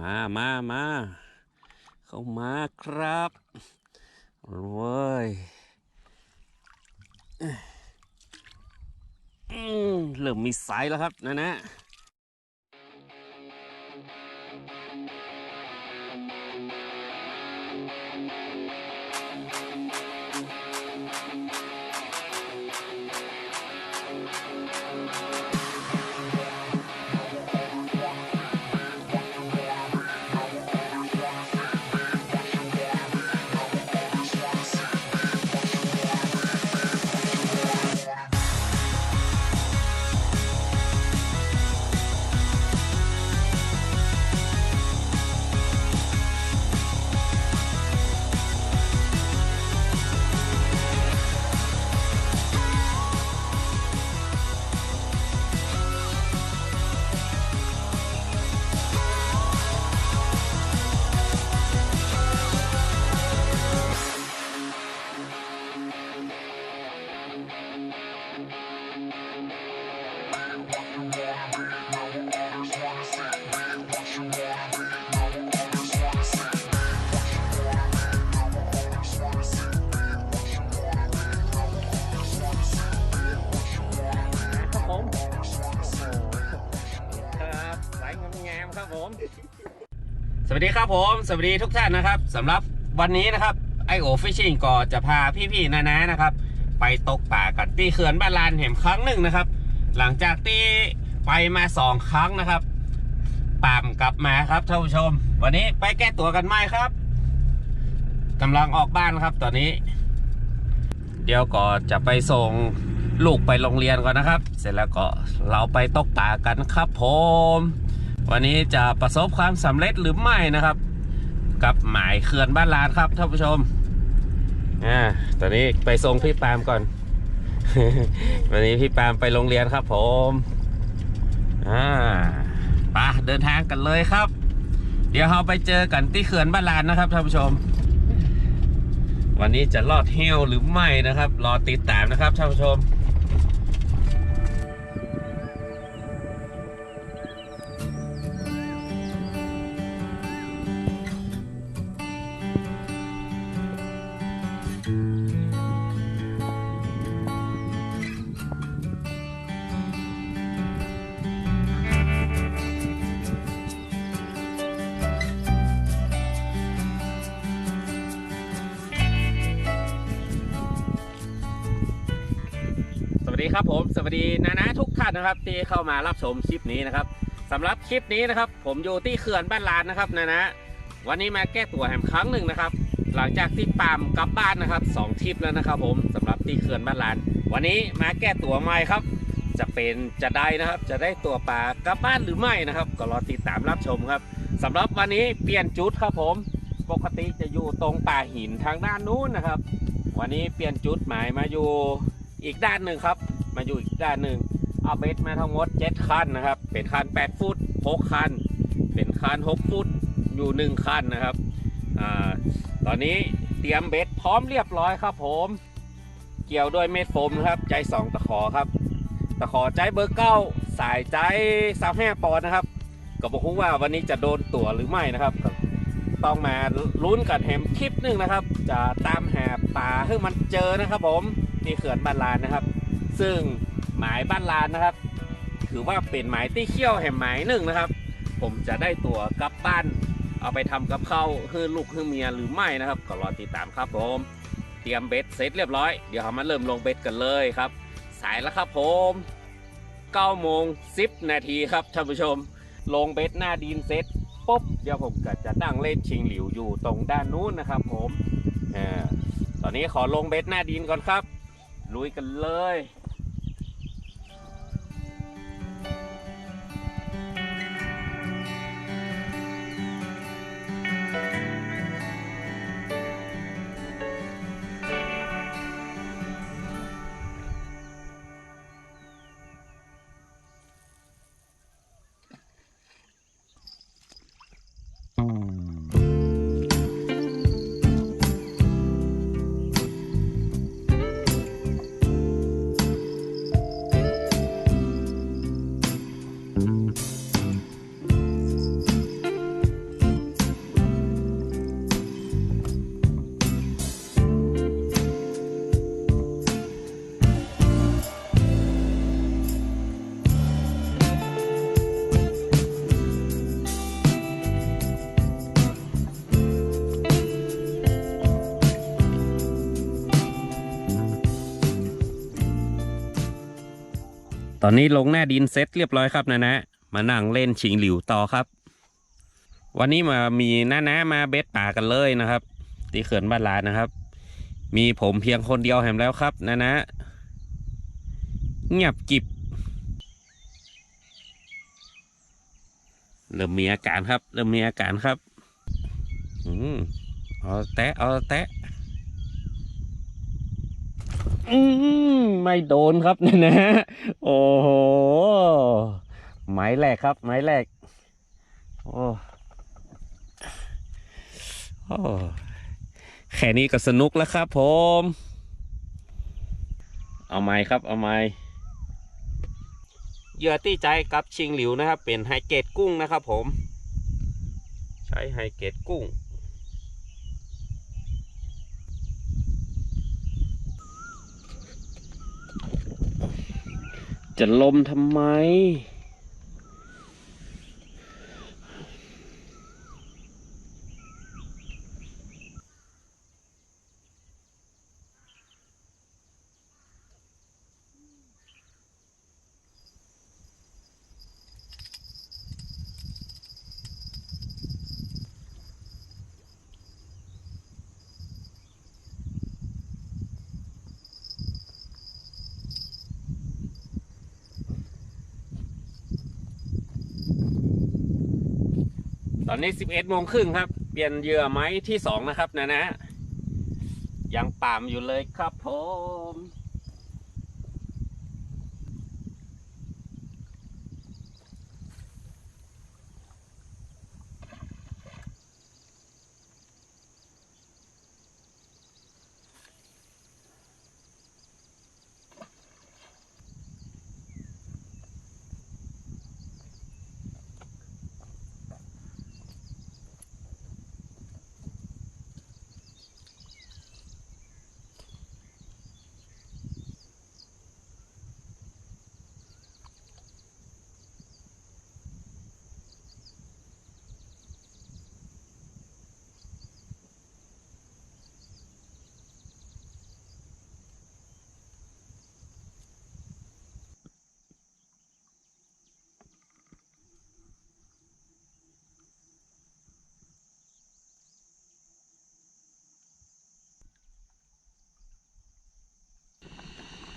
มามามาเข้ามาครับเว้ยเริ่มมีสายแล้วครับนะนะ สวัสดีครับผม สวัสดีทุกท่านนะครับสำหรับวันนี้นะครับไอโอฟิชชิ่งก็จะพาพี่ๆนานานะครับ ไปตกป่ากันที่เขื่อนบ้านลานแห่มครั้งหนึ่งนะครับ หลังจากที่ไปมาสองครั้งนะครับปามกลับมาครับท่านผู้ชม วันนี้ไปแก้ตัวกันไหมครับกำลังออกบ้านครับตอนนี้ เดี๋ยวก็จะไปส่งลูกไปโรงเรียนก่อนนะครับ เสร็จแล้วก็เราไปตกป่ากันครับผม วันนี้จะประสบความสำเร็จหรือไม่นะครับ กับหมายเขื่อนบ้านลานครับท่านผู้ชมอ่าตอนนี้ไปส่งพี่ปามก่อน วันนี้พี่ปามไปโรงเรียนครับ ผมอ่าไปะเดินทางกันเลยครับ เดี๋ยวเราไปเจอกันที่เขื่อนบ้านลานนะครับท่านผู้ชม วันนี้จะรอดเฮลหรือไม่นะครับ รอติดตามนะครับท่านผู้ชม ครับผมสวัสดีนานาทุกท่านนะครับที่เข้ามารับชมคลิปนี้นะครับสำหรับคลิปนี้นะครับ ผมอยู่ที่เขื่อนบ้านลานนะครับนานะวันนี้มาแก้ตัวแหมครั้งหนึ่งนะครับ หลังจากที่ปามกลับบ้านนะครับสองทริปแล้วนะครับ ผมสำหรับที่เขื่อนบ้านลาน วันนี้มาแก้ตัวใหม่ครับ จะเป็นจะได้นะครับ จะได้ตัวปลากลับบ้านหรือไม่นะครับ ก็รอติดตามรับชมครับสำหรับวันนี้เปลี่ยนจุดครับผม ปกติจะอยู่ตรงป่าหินทางด้านนู้นนะครับ วันนี้เปลี่ยนจุดหมายมาอยู่อีกด้านหนึ่งครับ มาอยู่อีกด้านหนึ่งเอาเบสมาทั้งหมด7คันนะครับ เป็นคัน8ฟุต6คัน เป็นคัน6ฟุตอยู่1คันนะครับอ่าตอนนี้เตรียมเบสพร้อมเรียบร้อยครับผม เกี่ยวด้วยเม็ดโฟมนะครับ ใจ2ตะขอครับ ตะขอใจเบอร์เก้าสายใจสามห้าปอนด์นะครับก็บอกว่าวันนี้จะโดนตั๋วหรือไม่นะครับ ต้องมาลุ้นกันแฮมคลิปหนึ่งนะครับ จะตามหาปลาให้มันเจอนะครับผมที่เขื่อนบ้านลานนะครับ ซึ่งหมายบ้านลานนะครับ ถือว่าเป็นหมายที่เขี้ยวแห่งหมายหนึ่งนะครับ ผมจะได้ตั๋วกลับบ้าน เอาไปทำกับข้าวให้ลูกให้เมียหรือไม่นะครับ ก็รอติดตามครับผมเตรียมเบ็ดเสร็จเรียบร้อยเดี๋ยวเรามาเริ่มลงเบ็ดกันเลยครับ สายแล้วครับผม9โมง10 นาทีครับท่านผู้ชม ลงเบ็ดหน้าดินเสร็จปุ๊บเดี๋ยวผมก็จะนั่งเล่นชิงหลิวอยู่ตรงด้านนู้นนะครับ ผมอตอนนี้ขอลงเบ็ดหน้าดินก่อนครับ ลุยกันเลย ตอนนี้ลงหน้าดินเซ็ตเรียบร้อยครับนะนะมานั่งเล่นชิงหลิวต่อครับ วันนี้มามีน้านะมาเบ็ดป่ากันเลยนะครับที่เขื่อนบ้านลานนะครับ มีผมเพียงคนเดียวแหมแล้วครับนะนะเงียบกิบเริ่มมีอาการครับ เริ่มมีอาการครับ อืมเอาแตะเอาแตะ อืมไม่โดนครับนะนะโอ้โหไม้แรกครับ ไม้แรกโอ้โอ้แค่นี้ก็สนุกแล้วครับผม เอาไม้ครับ เอาไม้เหยื่อตี้ใจกับชิงหลิวนะครับ เป็นไฮเกตกุ้งนะครับผม ใช้ไฮเกตกุ้ง จะลมทำไม ตอนนี้11โมงครึ่งครับ เปลี่ยนเหยื่อไม้ที่สองนะครับนะนะยังปามอยู่เลยครับผม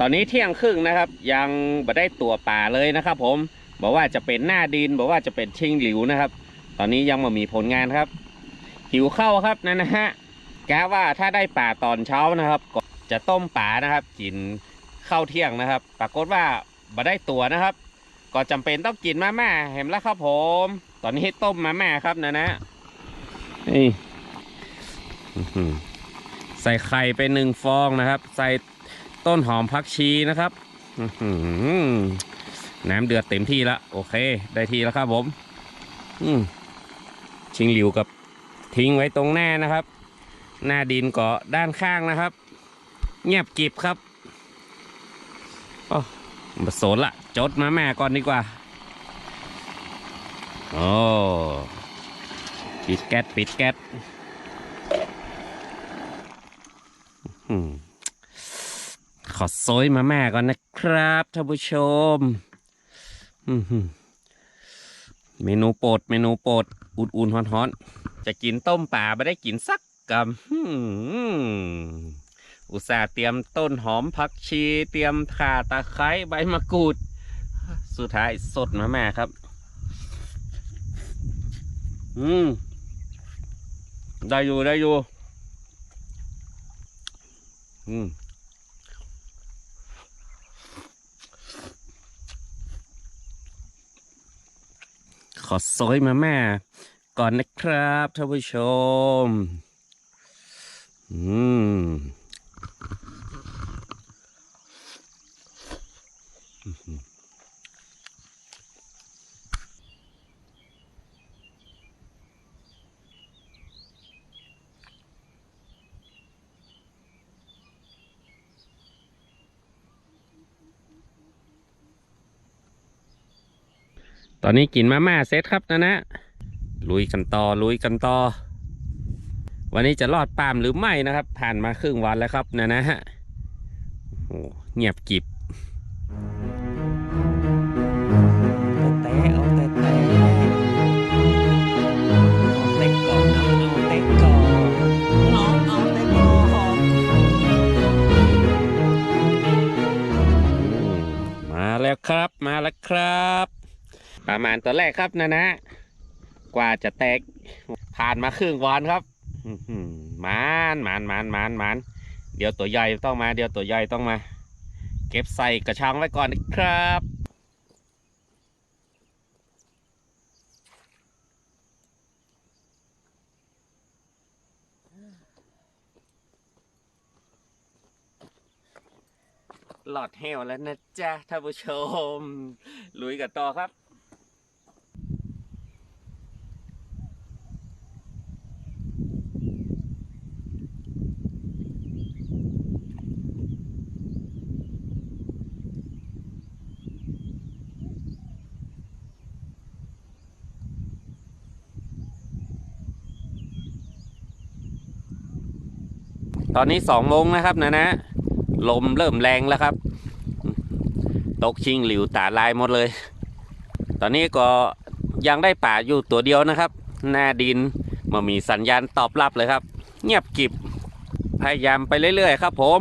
อนนี้เที่ยงครึ่งนะครับ ยังไม่ได้ตัวป่าเลยนะครับ ผมบอกว่าจะเป็นหน้าดินบอกว่าจะเป็นชิงหลิวนะครับ ตอนนี้ยังไม่มีผลงานครับ หิวเข้าวครับนั่นนะฮะแกว่าถ้าได้ป่าตอนเช้านะครับก็จะต้มป่านะครับกินข้าวเที่ยงนะครับ ปรากฏว่าไม่ได้ตัวนะครับ ก็จำเป็นต้องกินมาม่าเห็นแล้วครับผม ตอนนี้ต้มมาม่าครับนะนะนี่ใส่ไข่ไปหนึ่งฟองนะครับ ใส่ ต้นหอมผักชีนะครับน้ำเดือดเต็มที่แล้วโอเค ได้ที่แล้วครับผมชิงหลิวกับทิ้งไว้ตรงหน้านะครับ หน้าดินเกาะด้านข้างนะครับ เงียบกิบครับโอ้มาโสนละจดมาแม่ก่อนดีกว่าโอ้ปิดแก๊สปิดแก๊สอืม อโซยมาแม่ก่อนนะครับท่านผู้ชมเมนูโปรดเมนูโปรดอุ่นๆฮ้อนๆจะกินต้มป่าไม่ได้กินสักกำหืมอุตส่าห์เตรียมต้นหอมผักชี เตรียมข่าตะไคร้ใบมะกรูด สุดท้ายสดมาแม่ครับ อืม ได้อยู่ได้อยู่ อืม ขอซอยมาแม่ก่อนนะครับท่านผู้ชม อืม ตอนนี้กินมาม่าเซตครับนะนะลุยกันต่อลุยกันต่อ วันนี้จะรอดปามหรือไม่นะครับ ผ่านมาครึ่งวันแล้วครับนะนะฮะโอ้เงียบกิบแล้วครับ มาแล้วครับ ประมาณตัวแรกครับนะนะ กว่าจะแตก ผ่านมาครึ่งวันครับมานมานมานมานมานเดี๋ยวตัวใหญ่ต้องมา เดี๋ยวตัวใหญ่ต้องมา เก็บใส่กระชังไว้ก่อนนะครับหลอดแหวแล้วนะจ๊ะท่านผู้ชม ลุยกันต่อครับ ตอนนี้สองโมงนะครับนะนะ ลมเริ่มแรงแล้วครับ ตกชิงหลิวตาลายหมดเลย ตอนนี้ก็ยังได้ป่าอยู่ตัวเดียวนะครับ หน้าดินมามีสัญญาณตอบรับเลยครับ เงียบกิบพยายามไปเรื่อยๆ ครับผม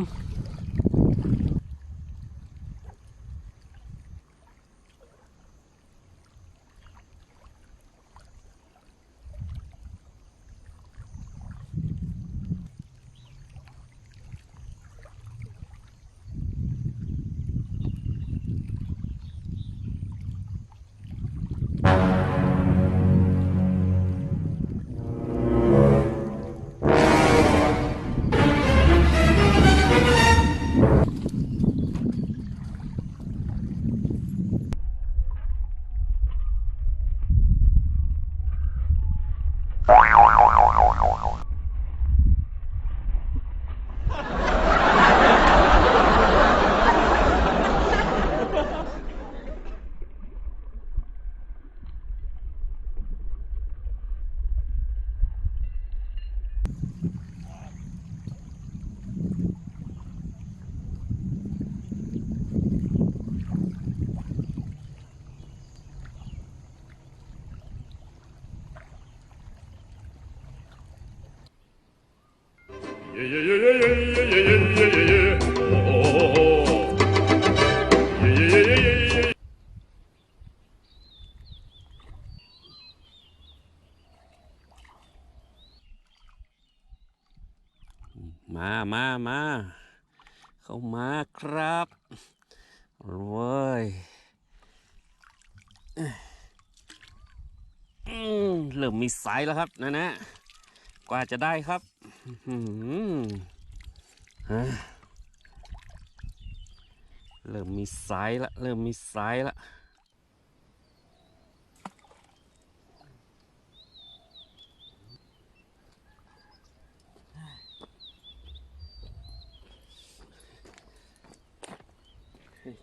มามามาเข้ามาครับเว้ยเริ่มมีสายแล้วครับนะนะ กว่าจะได้ครับ เริ่มมีสายละ เริ่มมีสายละ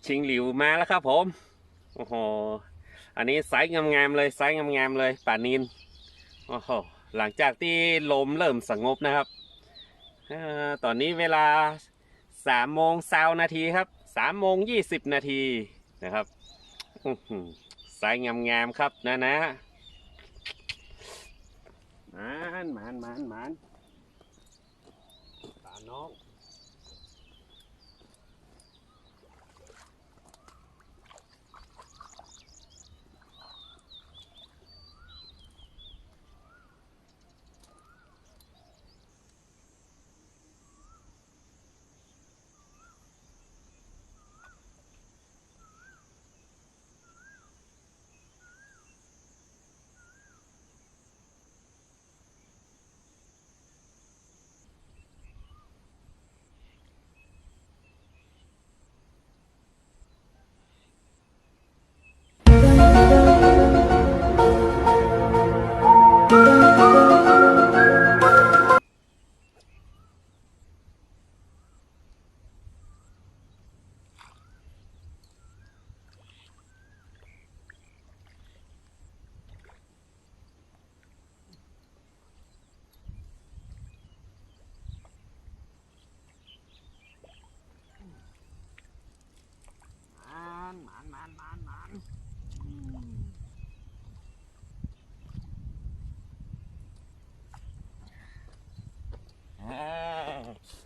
ชิงหลิวมาแล้วครับผม โอ้โห อันนี้ไซส์งามๆเลยไซส์งามๆเลยป่านิน โอ้โห หลังจากที่ลมเริ่มสงบนะครับอตอนนี้เวลาสามโมงสานาทีครับสามโมงยี่สิบนาทีนะครับสายงามๆครับนะนะมานมานหมานมานตาน้อง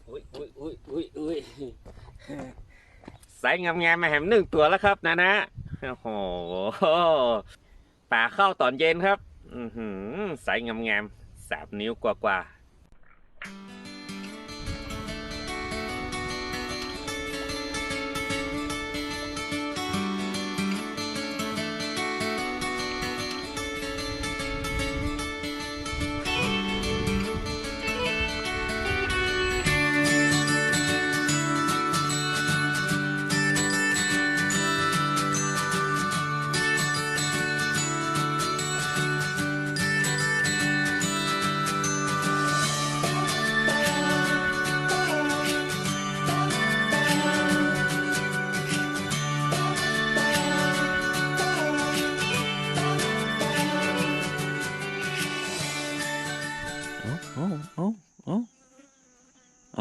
อุ้ยอุ้ยอุ้ยอุ้ยอุ้ยใส่งามๆมาแหมหนึ่งตัวแล้วครับนะนะโอ้โหป่าเข้าตอนเย็นครับ อือหือใสงามๆสามนิ้วกว่าๆ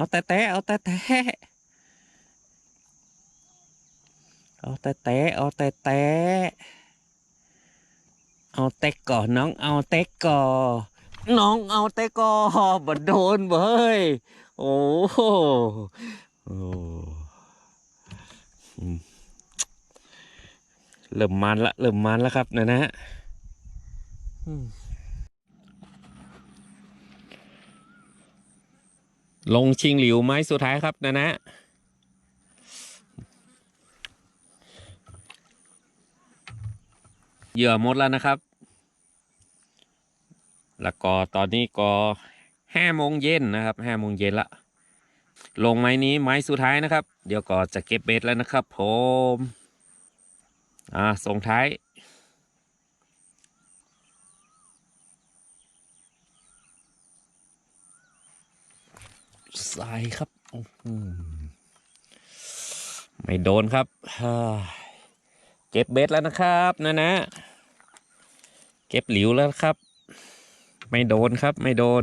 เอาแต่แต่เอาแต่แต่เอาแต่แต่เอาแต่แต่เอาแต่ก่อนน้องเอาแต่ก่อน้องเอาแต่ก่อบ่โดนเบ้ยโอ้โหเริ่มมันละเริ่มมันแล้วครับนะนะอืม ลงชิงหลิวไม้สุดท้ายครับนะนะเหยื่อหมดแล้วนะครับ แล้วก็ตอนนี้ก็ห้าโมงเย็นนะครับห้าโมงเย็นละ ลงไม้นี้ไม้สุดท้ายนะครับ เดี๋ยวก็จะเก็บเบ็ดแล้วนะครับ ผม อ่าส่งท้าย สายครับไม่โดนครับเก็บเบ็ดแล้วนะครับนะนะ เก็บหลิวแล้วครับ ไม่โดนครับ ไม่โดน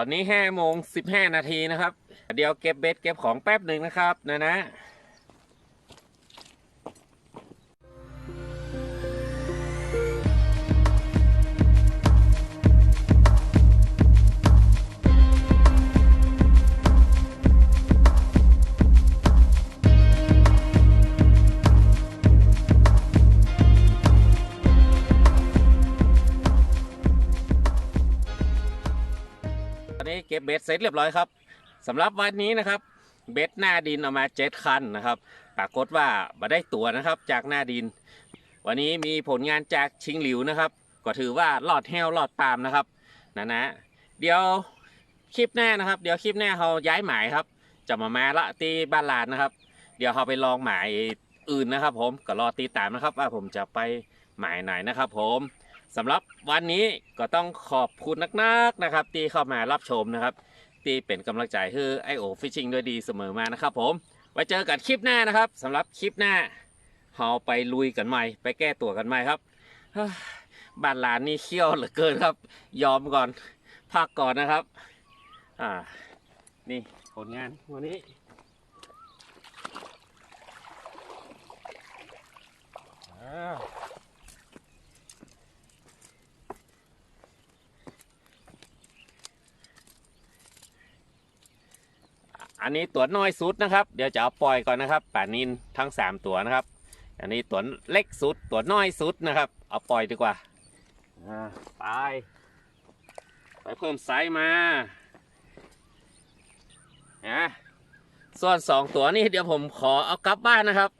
อนนี้ห้าโมงสิบห้านาทีนะครับ เดี๋ยวเก็บเบ็ดเก็บของแป๊บหนึ่งนะครับนะนะ เก็บเบ็ดเสร็จเรียบร้อยครับสำหรับวันนี้นะครับ เบ็ดหน้าดินเอามาเจ็ดคันนะครับ ปรากฏว่ามาได้ตัวนะครับจากหน้าดิน วันนี้มีผลงานจากชิงหลิวนะครับ ก็ถือว่าลอดแห้วลอดปาล์มนะครับนะนะเดี๋ยวคลิปหน้านะครับ เดี๋ยวคลิปหน้าเขาย้ายหมายครับ จะมามาละที่บ้านลานนะครับ เดี๋ยวเขาไปลองหมายอื่นนะครับ ผมก็รอติดตามนะครับ ว่าผมจะไปหมายไหนนะครับ ผม สำหรับวันนี้ก็ต้องขอบคุณนักๆนะครับ ที่เข้ามารับชมนะครับ ที่เป็นกำลังใจให้ไอโอฟิชชิงด้วยดีเสมอมานะครับผม ไว้เจอกันคลิปหน้านะครับสำหรับคลิปหน้าเราไปลุยกันใหม่ ไปแก้ตัวกันใหม่ครับบ้านหลานนี่เขี้ยวเหลือเกินครับ ยอมก่อนพักก่อนนะครับ อ่า นี่ผลงานวันนี้อ่า อันนี้ตัวน้อยสุดนะครับ เดี๋ยวจะเอาปล่อยก่อนนะครับป่านินทั้งสามตัวนะครับ อันนี้ตัวเล็กสุดตัวน้อยสุดนะครับ เอาปล่อยดีกว่าไปไปเพิ่มไซส์มาอะส่วนสองตัวนี้เดี๋ยวผมขอเอากลับบ้านนะครับ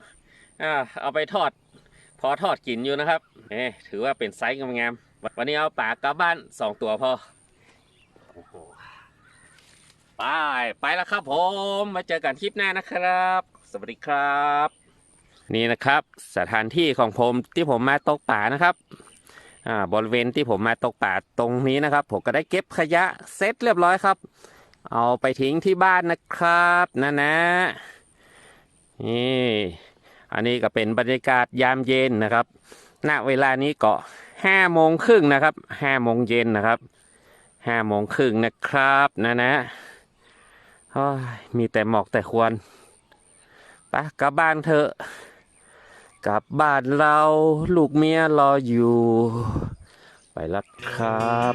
อ่าเอาไปทอด พอทอดกินอยู่นะครับถือว่าเป็นไซส์งามๆวันนี้เอาปลากลับบ้านสองตัวพอ ไปไปแล้วครับผมมาเจอกันคลิปหน้านะครับ สวัสดีครับ นี่นะครับสถานที่ของผมที่ผมมาตกป่านะครับอ่าบริเวณที่ผมมาตกป่าตรงนี้นะครับ ผมก็ได้เก็บขยะเสร็จเรียบร้อยครับ เอาไปทิ้งที่บ้านนะครับนะนะนี่อันนี้ก็เป็นบรรยากาศยามเย็นนะครับ ณ เวลานี้ก็ห้าโมงครึ่งนะครับห้าโมงเย็นนะครับห้าโมงครึ่งนะครับนะนะ มีแต่หมอกแต่ควันไปกลับบ้านเถอะ กลับบ้านเราลูกเมียรออยู่ ไปแล้วครับ